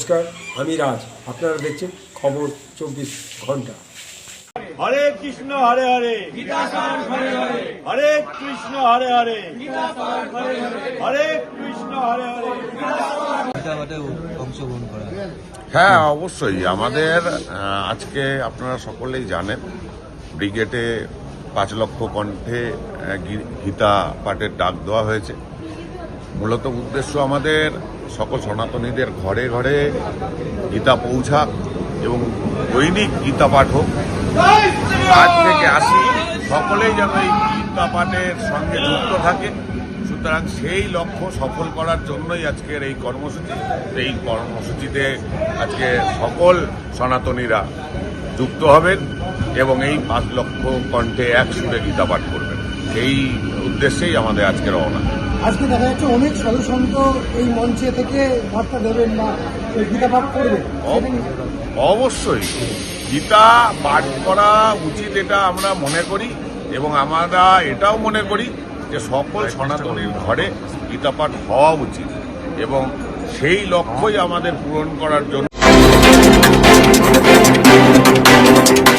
নমস্কার আমি রাজ। আপনারা দেখছেন খবর চব্বিশ ঘণ্টা। হরে কৃষ্ণ হরে হরে। হরে কৃষ্ণ হরে হরে। হরে কৃষ্ণ হরে হরে। গীতাপাঠে অংশগ্রহণ করা হ্যাঁ অবশ্যই। আমাদের আজকে আপনারা সকলেই জানেন ব্রিগেডে পাঁচ লক্ষ কণ্ঠে গীতা পাঠের ডাক দেওয়া হয়েছে। মূলত উদ্দেশ্য আমাদের সকল সনাতনীদের ঘরে ঘরে গীতা পৌঁছাক এবং দৈনিক গীতা পাঠ হোক। আজ থেকে আসি। সকলেই যেন এই গীতা পাঠের সঙ্গে যুক্ত থাকে। সুতরাং সেই লক্ষ্য সফল করার জন্যই আজকের এই কর্মসূচি। এই কর্মসূচিতে আজকে সকল সনাতনীরা যুক্ত হবেন এবং এই পাঁচ লক্ষ কণ্ঠে এক সুরে গীতা পাঠ করবেন। সেই উদ্দেশ্যেই আমাদের আজকে রওনা। আজকে দেখা যাচ্ছে অনেক সাধু সন্ত এই মঞ্চে থেকে বার্তা দেবেন বা গীতা পাঠ করবেন। অবশ্যই। গীতা পাঠ করা উচিত এটা আমরা মনে করি এবং আমরা এটাও মনে করি যে সকল সনাতনীর ঘরে গীতা পাঠ হওয়া উচিত এবং সেই লক্ষ্যই আমাদের পূরণ করার জন্য